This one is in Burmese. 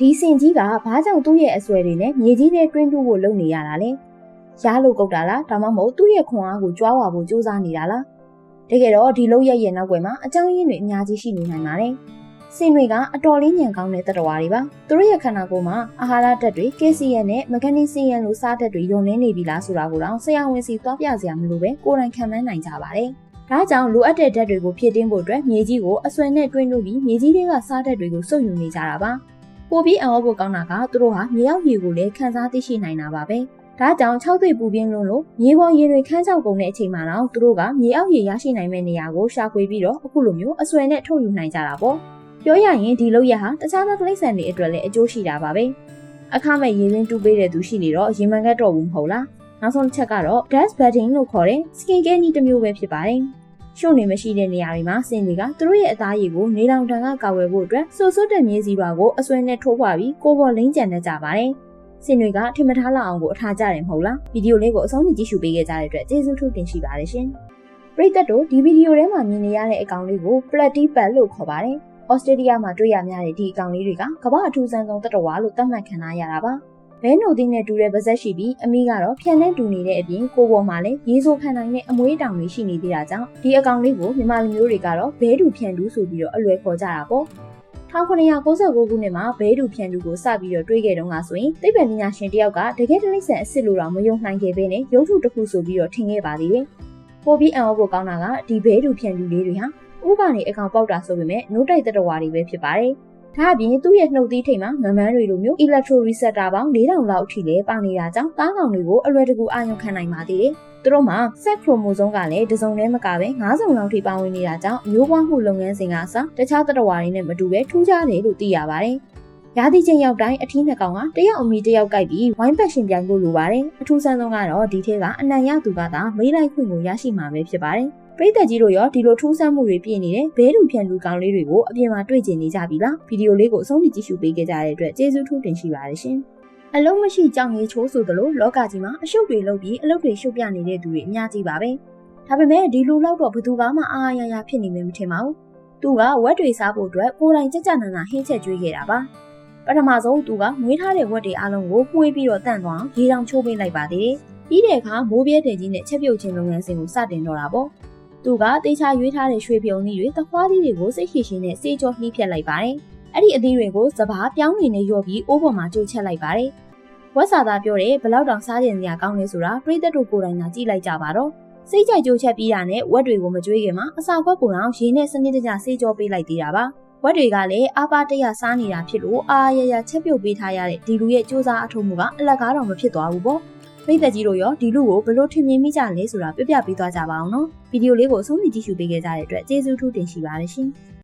ဒီစင်ကြီးကဘာကြောင့်သူ့ရဲ့အဆွဲတွေနဲ့မြေကြီးထဲတွင်းတူးဖို့လုပ်နေရတာလဲရှားလို့ကုတ်တာလားဒါမှမဟုတ်သူ့ရဲ့ခွန်အားကိုကြွားဝါဖို့စူးစမ်းနေတာလားတကယ်တော့ဒီလောက်ရဲ့ရဲ့နောက်ွယ်မှာအကြောင်းရင်းတွေအများကြီးရှိနေနိုင်ပါတယ်စင်တွေကအတော်လေးညံကောင်းတဲ့တတဝါတွေပါသူတို့ရဲ့ခန္ဓာကိုယ်မှာအာဟာရဓာတ်တွေ KCN နဲ့ Magnesium လိုစားဓာတ်တွေယုံနေနေပြီလားဆိုတာကိုတော့ဆရာဝန်စီသွားပြစရာမလိုပဲကိုယ်တိုင်ခံမှန်းနိုင်ကြပါတယ်ဒါကြောင့်လိုအပ်တဲ့ဓာတ်တွေကိုဖြည့်တင်းဖို့အတွက်မြေကြီးကိုအဆွဲနဲ့တွင်းလို့ပြီးမြေကြီးတွေကစားဓာတ်တွေကိုစုပ်ယူနေကြတာပါ ပိုပြီးအံ့ဩဖို့ကောင်းတာကသူတို့ဟာမြေရောက်ရေကိုလည်းခန်းစားသိရှိနိုင်တာပါပဲဒါကြောင့်6သွေပူပြင်းလုံးလို့မြေပေါ်ရေတွေခန်းချောက်ကုန်တဲ့အချိန်မှာတော့သူတို့ကမြေအောက်ရေရရှိနိုင်မယ့်နေရာကိုရှာဖွေပြီးတော့အခုလိုမျိုးအဆွဲနဲ့ထုတ်ယူနိုင်ကြတာပေါ့ပြောရရင်ဒီလောက်ရဟာတခြားသောတိရစ္ဆာန်တွေအတွက်လည်းအကျိုးရှိတာပါပဲအခမဲ့ရေရင်းတူးပေးတဲ့သူရှိနေတော့ရေမှန်ကတ်တော့ဘူးမဟုတ်လားနောက်ဆုံးတစ်ချက်ကတော့ dust bedding လို့ခေါ်တဲ့ skin care နည်းတစ်မျိုးပဲဖြစ်ပါတယ် ရှုံနေမရှိတဲ့နေရာတွေမှာစင်တွေကသူတို့ရဲ့အသားရည်ကိုနေလောင်တန်ကကာဝယ်ဖို့အတွက်ဆူဆွတ်တဲ့မြေစီပါကိုအဆွဲနဲ့ထိုးပွားပြီးကိုပေါ်လိမ့်ကြံနေကြပါတယ်။စင်တွေကထင်မထားလောက်အောင်ကိုအထားကြတယ်မဟုတ်လား။ဗီဒီယိုလေးကိုအဆုံးထိကြည့်ရှုပေးခဲ့ကြတဲ့အတွက်ကျေးဇူးထူးတင်ရှိပါတယ်ရှင်။ပရိသတ်တို့ဒီဗီဒီယိုထဲမှာမြင်နေရတဲ့အကောင်လေးကို Platy Pad လို့ခေါ်ပါတယ်။ဩစတြေးလျမှာတွေ့ရများတဲ့ဒီအကောင်လေးတွေကကမ္ဘာအထူးဆန်းဆုံးတတဝါလို့သတ်မှတ်ခံထားရတာပါ။ ဘဲနိုသီးနဲ့တူတဲ့ပါဇက်ရှိပြီးအမီးကတော့ဖြန်နဲ့တူနေတဲ့အပြင်ကိုပေါ်မှာလည်းရေဆိုခံနိုင်တဲ့အမွေးတောင်တွေရှိနေသေးတာကြောင့်ဒီအကောင်လေးကိုမြန်မာလူမျိုးတွေကတော့ဘဲတူဖြန်တူဆိုပြီးတော့အလွယ်ခေါ်ကြတာပေါ့1996ခုနှစ်မှာဘဲတူဖြန်တူကိုစပြီးတော့တွေးခဲ့တုန်းကဆိုရင်သိပ္ပံပညာရှင်တယောက်ကတကယ်တလိမ့်ဆန်အစ်စ်လို့တော့မယုံနိုင်ခဲ့ဘဲနဲ့ရုပ်ထုတစ်ခုဆိုပြီးတော့ထင်ခဲ့ပါသေးတယ်။ပိုပြီးအံ့ဩဖို့ကောင်းတာကဒီဘဲတူဖြန်တူလေးတွေဟာဥကနေအကောင်ပေါက်တာဆိုပေမဲ့နို့တိုက်တတဝါတွေပဲဖြစ်ပါတယ်။ ဒါအပြင်သူ့ရဲ့နှုတ်သီးထိပ်မှာငမန်းတွေလိုမျိုး electro receptor ပေါင်း4000လောက်အထိလည်းပါနေတာကြောင့်သားကောင်တွေကိုအလွယ်တကူအာရုံခံနိုင်ပါသေးတယ်။သူတို့မှာ sex chromosome ကလည်းတစ်စုံတည်းမကပဲ9စုံလောက်ထိပါဝင်နေတာကြောင့်မျိုးပွားမှုလုပ်ငန်းစဉ်ကအစတခြားသတ္တဝါတွေနဲ့မတူပဲထူးခြားတယ်လို့သိရပါတယ်။ရာသီချိန်ရောက်တိုင်းအထီးနှစ်ကောင်ကတယောက်အမီတယောက်ကြိုက်ပြီးဝိုင်းပတ်ရှင်ပြိုင်ဖို့လိုပါတယ်။အထူးဆန်းဆုံးကတော့ဒီထဲကအနံ့ရသူကသာမေးလိုက်ခွင့်ကိုရရှိမှာပဲဖြစ်ပါတယ်။ ပရိသတ်ကြီးတို့ရောဒီလိုထူးဆန်းမှုတွေပြည့်နေတဲ့ဘဲတူဖြန်လူကောင်လေးတွေကိုအပြင်မှာတွေ့ကျင်နေကြပြီလားဗီဒီယိုလေးကိုအဆုံးထိကြည့်ရှုပေးခဲ့ကြတဲ့အတွက်ကျေးဇူးထူးတင်ရှိပါတယ်ရှင်အလုံးမရှိကြောင်ရေးချိုးဆိုသလိုလောကကြီးမှာအရှုပ်တွေလုပ်ပြီးအလုပ်တွေရှုပ်ပြနေတဲ့သူတွေအများကြီးပါပဲဒါပေမဲ့ဒီလူလောက်တော့ဘသူကမှအာအာရရဖြစ်နေမှမထင်ပါဘူးသူကဝက်တွေစားဖို့အတွက်ကိုယ်တိုင်ကြကြနနာဟင်းချက်ကျွေးခဲ့တာပါပထမဆုံးသူကမွေးထားတဲ့ဝက်တွေအားလုံးကိုပွေးပြီးတော့တန့်သွားအောင်ရေတောင်ချိုးပေးလိုက်ပါသေးတယ်ပြီးတဲ့အခါမိုးပြဲတဲ့ကြီးနဲ့ချက်ပြုတ်ခြင်းလုပ်ငန်းစဉ်ကိုစတင်တော့တာပေါ့ သူကတေချာရွေးထားတဲ့ရွှေပြုံသီးတွေသခွားသီးတွေကိုစိတ်ရှိရှိနဲ့စေးကြောနှီးဖြတ်လိုက်ပါတယ်။အဲ့ဒီအသီးတွေကိုစပားပြောင်းနေနဲ့ရော့ပြီးအိုးပေါ်မှာကျိုးချက်လိုက်ပါတယ်။ဝက်စာသားပြောတယ်ဘလောက်တောင်စားကျင်စရာကောင်းလဲဆိုတာပြိသက်တို့ကိုယ်တိုင်သာကြည့်လိုက်ကြပါတော့။စိတ်ကြိုက်ကျိုးချက်ပြီးတာနဲ့ဝက်တွေကိုမကြွေးခင်မှာအစာခွက်ကိုတော့ရေနဲ့စနစ်တကျစေးကြောပေးလိုက်သေးတာပါ။ဝက်တွေကလည်းအာပါတရစားနေတာဖြစ်လို့အာရရချက်ပြုတ်ပေးထားရတဲ့ဒီလူရဲ့စူးစမ်းအထုံးမှုကအလက်ကားတော့မဖြစ်သွားဘူးပေါ့။ မိသက်ကြီးတို့ရောဒီလူကိုဘလို့ထင်မြင်မိကြလဲဆိုတာပြပြပေးသွားကြပါအောင်နော်ဗီဒီယိုလေးကိုအဆုံးထိကြည့်ရှုပေးခဲ့ကြတဲ့အတွက်ကျေးဇူးထူးတင်ရှိပါတယ်ရှင်